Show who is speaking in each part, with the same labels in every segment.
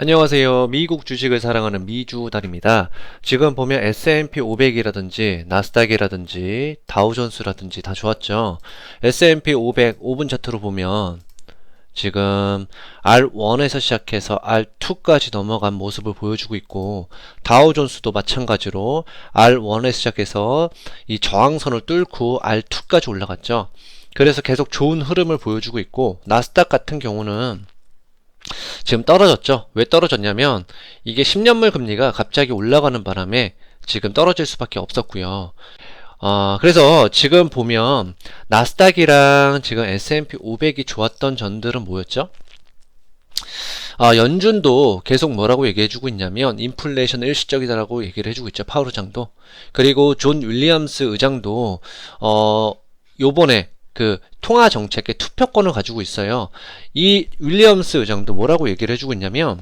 Speaker 1: 안녕하세요. 미국 주식을 사랑하는 미주달입니다. 지금 보면 S&P 500이라든지 나스닥이라든지 다우존스라든지 다 좋았죠. S&P 500 5분 차트로 보면 지금 R1에서 시작해서 R2까지 넘어간 모습을 보여주고 있고 다우존스도 마찬가지로 R1에서 시작해서 이 저항선을 뚫고 R2까지 올라갔죠. 그래서 계속 좋은 흐름을 보여주고 있고 나스닥 같은 경우는 지금 떨어졌죠. 왜 떨어졌냐면 이게 10년물 금리가 갑자기 올라가는 바람에 지금 떨어질 수밖에 없었고요. 어, 그래서 지금 보면 나스닥이랑 지금 S&P 500이 좋았던 전들은 뭐였죠? 아, 연준도 계속 뭐라고 얘기해주고 있냐면 인플레이션 일시적이다라고 얘기를 해주고 있죠. 파우르 장도. 그리고 존 윌리엄스 의장도 어 요번에 그 통화 정책의 투표권을 가지고 있어요. 이 윌리엄스 의장도 뭐라고 얘기를 해주고 있냐면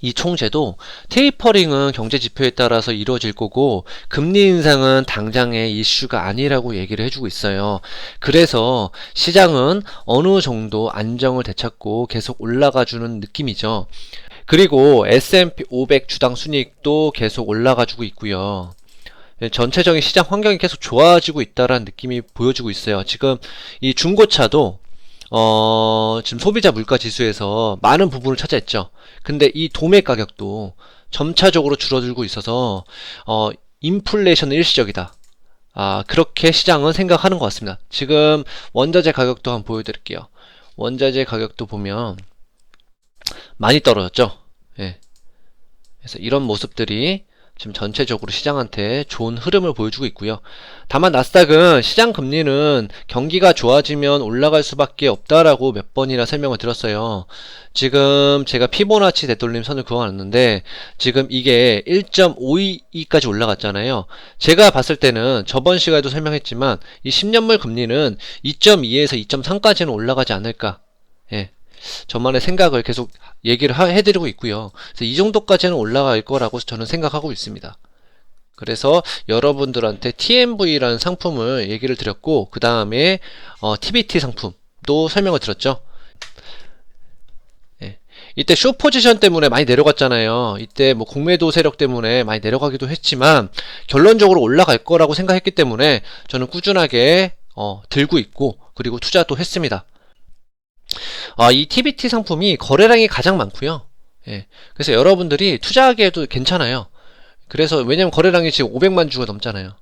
Speaker 1: 이 총재도 테이퍼링은 경제 지표에 따라서 이루어질 거고 금리 인상은 당장의 이슈가 아니라고 얘기를 해주고 있어요. 그래서 시장은 어느 정도 안정을 되찾고 계속 올라가 주는 느낌이죠. 그리고 S&P 500 주당 순이익도 계속 올라가 주고 있고요. 예, 전체적인 시장 환경이 계속 좋아지고 있다라는 느낌이 보여주고 있어요. 지금 이 중고차도 어, 지금 소비자 물가 지수에서 많은 부분을 차지했죠. 근데 이 도매 가격도 점차적으로 줄어들고 있어서 어, 인플레이션 일시적이다. 아, 그렇게 시장은 생각하는 것 같습니다. 지금 원자재 가격도 한번 보여드릴게요. 원자재 가격도 보면 많이 떨어졌죠. 예. 그래서 이런 모습들이 지금 전체적으로 시장한테 좋은 흐름을 보여주고 있고요. 다만 나스닥은 시장 금리는 경기가 좋아지면 올라갈 수밖에 없다라고 몇 번이나 설명을 드렸어요. 지금 제가 피보나치 되돌림 선을 그어놨는데 지금 이게 1.52까지 올라갔잖아요. 제가 봤을 때는 저번 시간에도 설명했지만 이 10년물 금리는 2.2에서 2.3까지는 올라가지 않을까. 예. 저만의 생각을 계속 얘기를 하- 해드리고 있고요. 그래서 이 정도까지는 올라갈 거라고 저는 생각하고 있습니다. 그래서 여러분들한테 TMV라는 상품을 얘기를 드렸고 그 다음에 어, TBT 상품도 설명을 드렸죠. 예. 이때 쇼 포지션 때문에 많이 내려갔잖아요. 이때 뭐 공매도 세력 때문에 많이 내려가기도 했지만 결론적으로 올라갈 거라고 생각했기 때문에 저는 꾸준하게 어, 들고 있고 그리고 투자도 했습니다. 아, 이 TBT 상품이 거래량이 가장 많고요. 예. 그래서 여러분들이 투자하기에도 괜찮아요. 그래서 왜냐면 거래량이 지금 500만 주가 넘잖아요.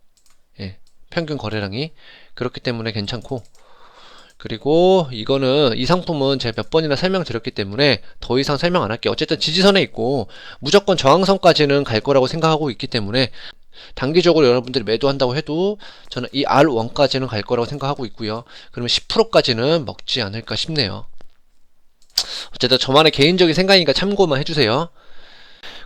Speaker 1: 예. 평균 거래량이 그렇기 때문에 괜찮고 그리고 이거는 이 상품은 제가 몇 번이나 설명드렸기 때문에 더 이상 설명 안 할게요. 어쨌든 지지선에 있고 무조건 저항선까지는 갈 거라고 생각하고 있기 때문에 단기적으로 여러분들이 매도한다고 해도 저는 이 R1까지는 갈 거라고 생각하고 있고요. 그러면 10%까지는 먹지 않을까 싶네요. 어쨌든 저만의 개인적인 생각이니까 참고만 해주세요.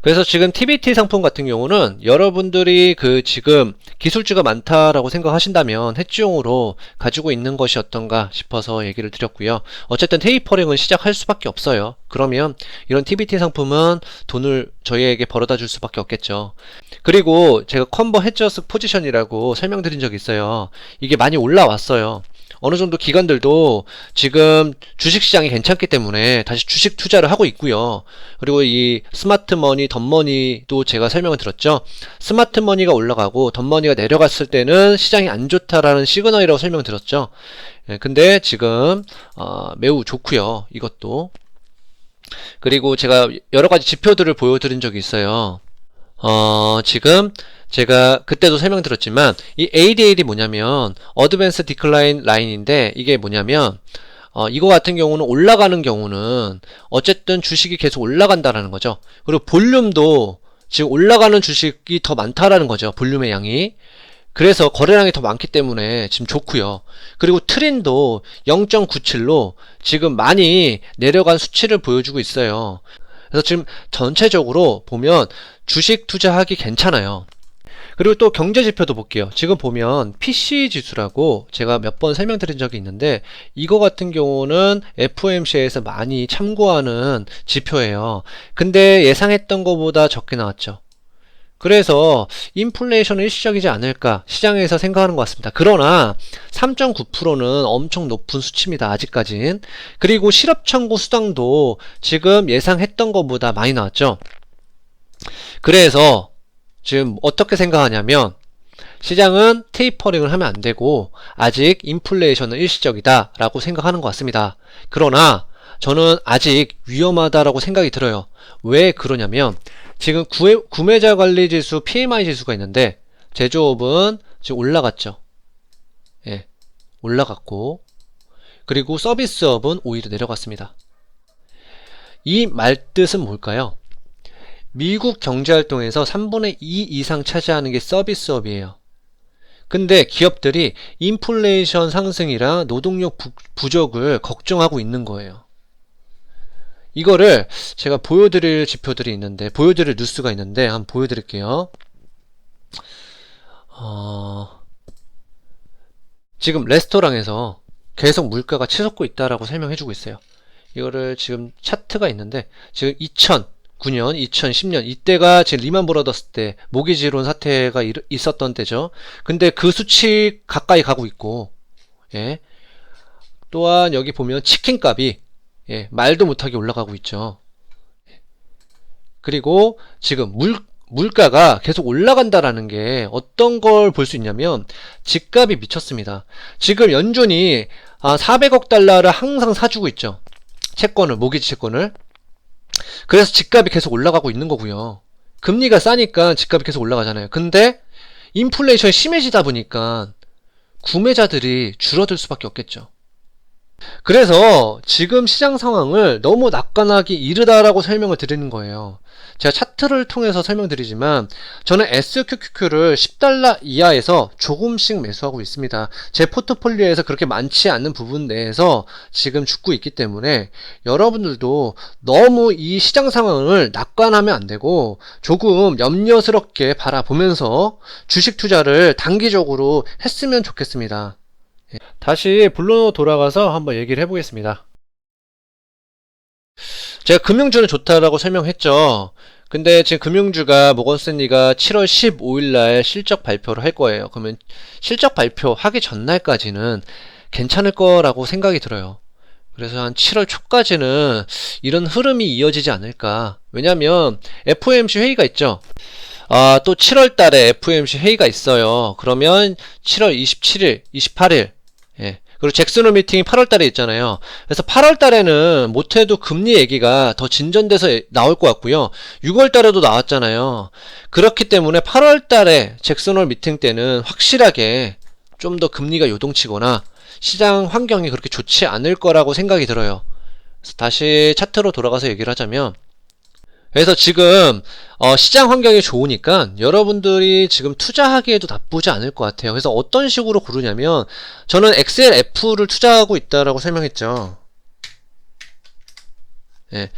Speaker 1: 그래서 지금 TBT 상품 같은 경우는 여러분들이 그 지금 기술주가 많다라고 생각하신다면 해지용으로 가지고 있는 것이 어떤가 싶어서 얘기를 드렸고요. 어쨌든 테이퍼링은 시작할 수밖에 없어요. 그러면 이런 TBT 상품은 돈을 저희에게 벌어다 줄 수밖에 없겠죠. 그리고 제가 컨버 헤저스 포지션이라고 설명드린 적이 있어요. 이게 많이 올라왔어요. 어느 정도 기관들도 지금 주식 시장이 괜찮기 때문에 다시 주식 투자를 하고 있고요. 그리고 이 스마트 머니, 덤머니도 제가 설명을 드렸죠. 스마트 머니가 올라가고 덤머니가 내려갔을 때는 시장이 안 좋다라는 시그널이라고 설명을 드렸죠. 예, 근데 지금 어, 매우 좋고요. 이것도 그리고 제가 여러 가지 지표들을 보여드린 적이 있어요. 어, 지금 제가 그때도 설명드렸지만 이 ADL이 뭐냐면 어드밴스 디클라인 라인인데 이게 뭐냐면 어, 이거 같은 경우는 올라가는 경우는 어쨌든 주식이 계속 올라간다라는 거죠. 그리고 볼륨도 지금 올라가는 주식이 더 많다라는 거죠. 볼륨의 양이. 그래서 거래량이 더 많기 때문에 지금 좋고요. 그리고 트렌도 0.97로 지금 많이 내려간 수치를 보여주고 있어요. 그래서 지금 전체적으로 보면 주식 투자하기 괜찮아요. 그리고 또 경제 지표도 볼게요. 지금 보면 PC 지수라고 제가 몇 번 설명드린 적이 있는데 이거 같은 경우는 FOMC에서 많이 참고하는 지표예요. 근데 예상했던 것보다 적게 나왔죠. 그래서 인플레이션은 일시적이지 않을까 시장에서 생각하는 것 같습니다. 그러나 3.9%는 엄청 높은 수치입니다. 아직까진. 그리고 실업 청구 수당도 지금 예상했던 것보다 많이 나왔죠. 그래서 지금 어떻게 생각하냐면 시장은 테이퍼링을 하면 안 되고 아직 인플레이션은 일시적이다 라고 생각하는 것 같습니다. 그러나 저는 아직 위험하다라고 생각이 들어요. 왜 그러냐면 지금 구매, 구매자 관리 지수 PMI 지수가 있는데 제조업은 지금 올라갔죠. 예. 올라갔고 그리고 서비스업은 오히려 내려갔습니다. 이 말뜻은 뭘까요? 미국 경제활동에서 3분의 2 이상 차지하는 게 서비스업이에요. 근데 기업들이 인플레이션 상승이랑 노동력 부, 부족을 걱정하고 있는 거예요. 이거를 제가 보여드릴 지표들이 있는데, 보여드릴 뉴스가 있는데, 한번 보여드릴게요. 어, 지금 레스토랑에서 계속 물가가 치솟고 있다라고 설명해주고 있어요. 이거를 지금 차트가 있는데, 지금 2009년, 2010년, 이때가 지금 리만 브라더스 때 모기지론 사태가 일- 있었던 때죠. 근데 그 수치 가까이 가고 있고, 예. 또한 여기 보면 치킨 값이 예, 말도 못하게 올라가고 있죠. 그리고 지금 물, 물가가 계속 올라간다라는 게 어떤 걸 볼 수 있냐면 집값이 미쳤습니다. 지금 연준이 아, 400억 달러를 항상 사주고 있죠. 채권을, 모기지 채권을. 그래서 집값이 계속 올라가고 있는 거고요. 금리가 싸니까 집값이 계속 올라가잖아요. 근데 인플레이션이 심해지다 보니까 구매자들이 줄어들 수밖에 없겠죠. 그래서 지금 시장 상황을 너무 낙관하기 이르다라고 설명을 드리는 거예요. 제가 차트를 통해서 설명드리지만 저는 SQQQ를 10달러 이하에서 조금씩 매수하고 있습니다. 제 포트폴리오에서 그렇게 많지 않은 부분 내에서 지금 죽고 있기 때문에 여러분들도 너무 이 시장 상황을 낙관하면 안 되고 조금 염려스럽게 바라보면서 주식 투자를 단기적으로 했으면 좋겠습니다. 다시 블루노 돌아가서 한번 얘기를 해보겠습니다. 제가 금융주는 좋다라고 설명했죠. 근데 지금 금융주가 모건스탠리가 7월 15일 날 실적 발표를 할 거예요. 그러면 실적 발표 하기 전날까지는 괜찮을 거라고 생각이 들어요. 그래서 한 7월 초까지는 이런 흐름이 이어지지 않을까. 왜냐면 FOMC 회의가 있죠. 아, 또 7월 달에 FOMC 회의가 있어요. 그러면 7월 27일, 28일, 예. 그리고 잭슨홀 미팅이 8월 달에 있잖아요. 그래서 8월 달에는 못해도 금리 얘기가 더 진전돼서 나올 것 같고요. 6월 달에도 나왔잖아요. 그렇기 때문에 8월 달에 잭슨홀 미팅 때는 확실하게 좀 더 금리가 요동치거나 시장 환경이 그렇게 좋지 않을 거라고 생각이 들어요. 다시 차트로 돌아가서 얘기를 하자면 그래서 지금 어, 시장 환경이 좋으니까 여러분들이 지금 투자하기에도 나쁘지 않을 것 같아요. 그래서 어떤 식으로 고르냐면 저는 XLF를 투자하고 있다라고 설명했죠. 예.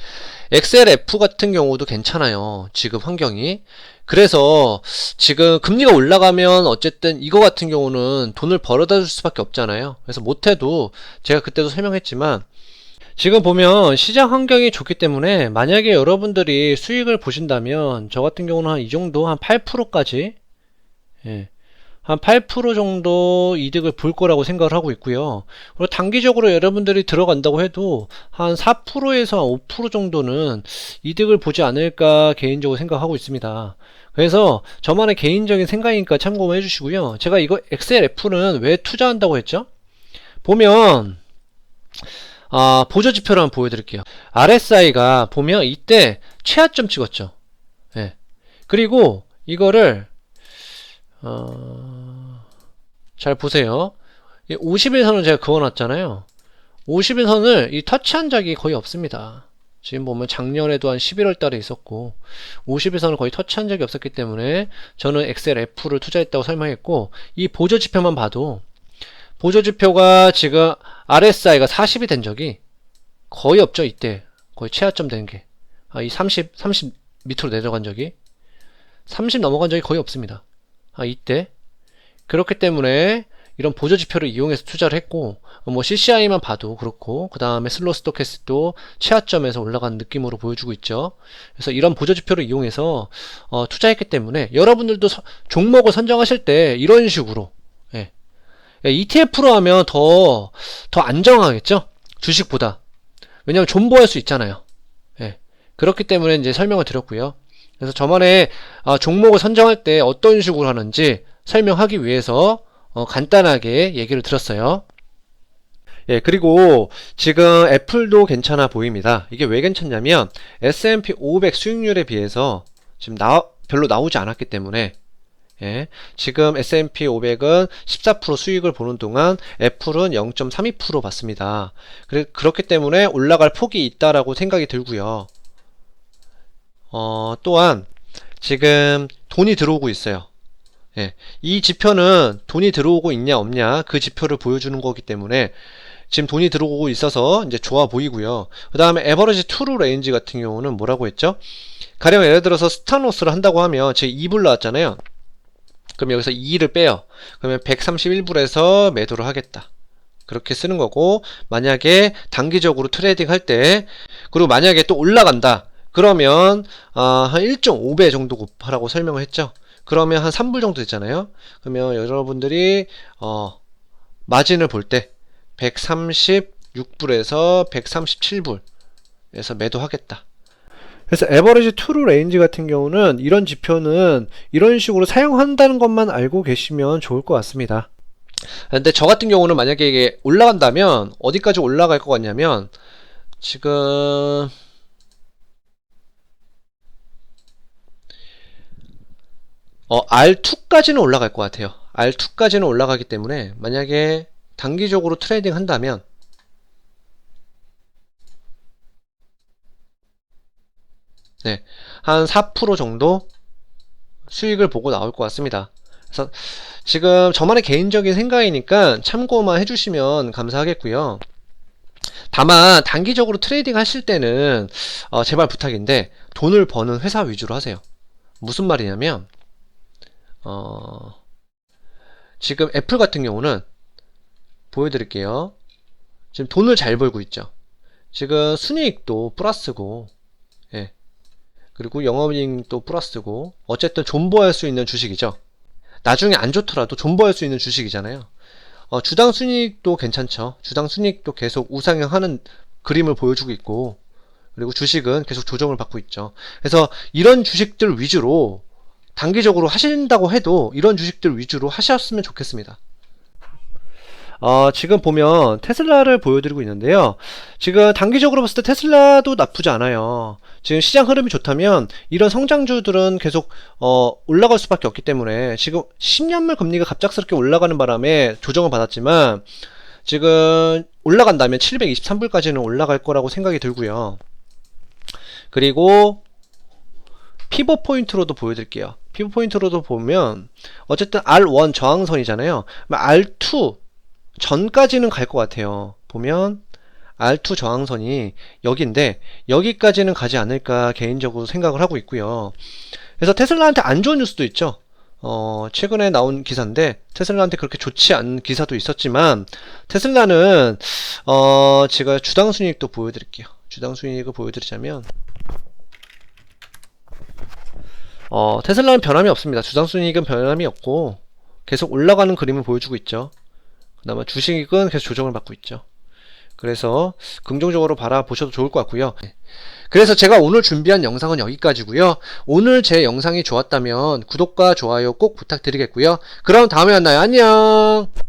Speaker 1: XLF 같은 경우도 괜찮아요. 지금 환경이. 그래서 지금 금리가 올라가면 어쨌든 이거 같은 경우는 돈을 벌어다 줄 수밖에 없잖아요. 그래서 못해도 제가 그때도 설명했지만 지금 보면 시장 환경이 좋기 때문에 만약에 여러분들이 수익을 보신다면 저 같은 경우는 한 이 정도 한 8%까지 예, 한 8% 정도 이득을 볼 거라고 생각을 하고 있고요. 그리고 단기적으로 여러분들이 들어간다고 해도 한 4%에서 5% 정도는 이득을 보지 않을까 개인적으로 생각하고 있습니다. 그래서 저만의 개인적인 생각이니까 참고해 주시고요. 제가 이거 XLF는 왜 투자한다고 했죠? 보면 아, 보조 지표를 한번 보여드릴게요. RSI가 보면 이때 최하점 찍었죠. 예. 그리고 이거를 어, 잘 보세요. 50일 선을 제가 그어놨잖아요. 50일 선을 이 터치한 적이 거의 없습니다. 지금 보면 작년에도 한 11월 달에 있었고 50일 선을 거의 터치한 적이 없었기 때문에 저는 XLF를 투자했다고 설명했고 이 보조 지표만 봐도 보조 지표가 지금 RSI가 40이 된 적이 거의 없죠, 이때. 거의 최하점 된 게. 아, 이 30, 30 밑으로 내려간 적이. 30 넘어간 적이 거의 없습니다. 아, 이때. 그렇기 때문에 이런 보조 지표를 이용해서 투자를 했고 뭐 CCI만 봐도 그렇고 그 다음에 슬로 스토캐스도 최하점에서 올라간 느낌으로 보여주고 있죠. 그래서 이런 보조 지표를 이용해서 어, 투자했기 때문에 여러분들도 서- 종목을 선정하실 때 이런 식으로 예. ETF로 하면 더 더 안정하겠죠 주식보다 왜냐하면 존버할 수 있잖아요. 예. 그렇기 때문에 이제 설명을 드렸고요. 그래서 저만의 아, 종목을 선정할 때 어떤 식으로 하는지 설명하기 위해서 어, 간단하게 얘기를 들었어요. 예, 그리고 지금 애플도 괜찮아 보입니다. 이게 왜 괜찮냐면 S&P 500 수익률에 비해서 지금 나, 별로 나오지 않았기 때문에 예, 지금 S&P 500은 14% 수익을 보는 동안 애플은 0.32% 받습니다. 그래, 그렇기 때문에 올라갈 폭이 있다라고 생각이 들고요. 어, 또한 지금 돈이 들어오고 있어요. 예, 이 지표는 돈이 들어오고 있냐 없냐 그 지표를 보여주는 거기 때문에 지금 돈이 들어오고 있어서 이제 좋아 보이고요. 그 다음에 에버리지 투루 레인지 같은 경우는 뭐라고 했죠? 가령 예를 들어서 스타노스를 한다고 하면 제 2불 나왔잖아요. 그럼 여기서 2를 빼요. 그러면 131불에서 매도를 하겠다. 그렇게 쓰는 거고 만약에 단기적으로 트레이딩 할 때 그리고 만약에 또 올라간다. 그러면 아, 한 1.5배 정도 곱하라고 설명을 했죠. 그러면 한 3불 정도 됐잖아요. 그러면 여러분들이 어, 마진을 볼 때 136불에서 137불에서 매도하겠다. 그래서 에버리지 투루 레인지 같은 경우는 이런 지표는 이런 식으로 사용한다는 것만 알고 계시면 좋을 것 같습니다. 근데 저 같은 경우는 만약에 이게 올라간다면 어디까지 올라갈 것 같냐면 지금 어, R2까지는 올라갈 것 같아요. R2까지는 올라가기 때문에 만약에 단기적으로 트레이딩 한다면 네, 한 4% 정도 수익을 보고 나올 것 같습니다. 그래서 지금 저만의 개인적인 생각이니까 참고만 해주시면 감사하겠고요. 다만 단기적으로 트레이딩 하실 때는 어, 제발 부탁인데 돈을 버는 회사 위주로 하세요. 무슨 말이냐면 어, 지금 애플 같은 경우는 보여드릴게요. 지금 돈을 잘 벌고 있죠. 지금 순이익도 플러스고, 예. 그리고 영업이익도 플러스고, 어쨌든 존버할 수 있는 주식이죠. 나중에 안 좋더라도 존버할 수 있는 주식이잖아요. 어, 주당 순이익도 괜찮죠. 주당 순이익도 계속 우상향하는 그림을 보여주고 있고, 그리고 주식은 계속 조정을 받고 있죠. 그래서 이런 주식들 위주로 단기적으로 하신다고 해도 이런 주식들 위주로 하셨으면 좋겠습니다. 어, 지금 보면 테슬라를 보여드리고 있는데요. 지금 단기적으로 봤을 때 테슬라도 나쁘지 않아요. 지금 시장 흐름이 좋다면 이런 성장주들은 계속 어, 올라갈 수밖에 없기 때문에 지금 10년물 금리가 갑작스럽게 올라가는 바람에 조정을 받았지만 지금 올라간다면 723불까지는 올라갈 거라고 생각이 들고요. 그리고 피벗 포인트로도 보여드릴게요. 피벗 포인트로도 보면 어쨌든 R1 저항선이잖아요. R2 전까지는 갈 것 같아요. 보면 R2 저항선이 여기인데 여기까지는 가지 않을까 개인적으로 생각을 하고 있고요. 그래서 테슬라한테 안 좋은 뉴스도 있죠. 어, 최근에 나온 기사인데 테슬라한테 그렇게 좋지 않은 기사도 있었지만 테슬라는 어, 제가 주당 순이익도 보여드릴게요. 주당 순이익을 보여드리자면 어, 테슬라는 변함이 없습니다. 주당 순이익은 변함이 없고 계속 올라가는 그림을 보여주고 있죠. 그나마 주식은 계속 조정을 받고 있죠. 그래서 긍정적으로 바라보셔도 좋을 것 같고요. 네. 그래서 제가 오늘 준비한 영상은 여기까지고요. 오늘 제 영상이 좋았다면 구독과 좋아요 꼭 부탁드리겠고요. 그럼 다음에 만나요. 안녕.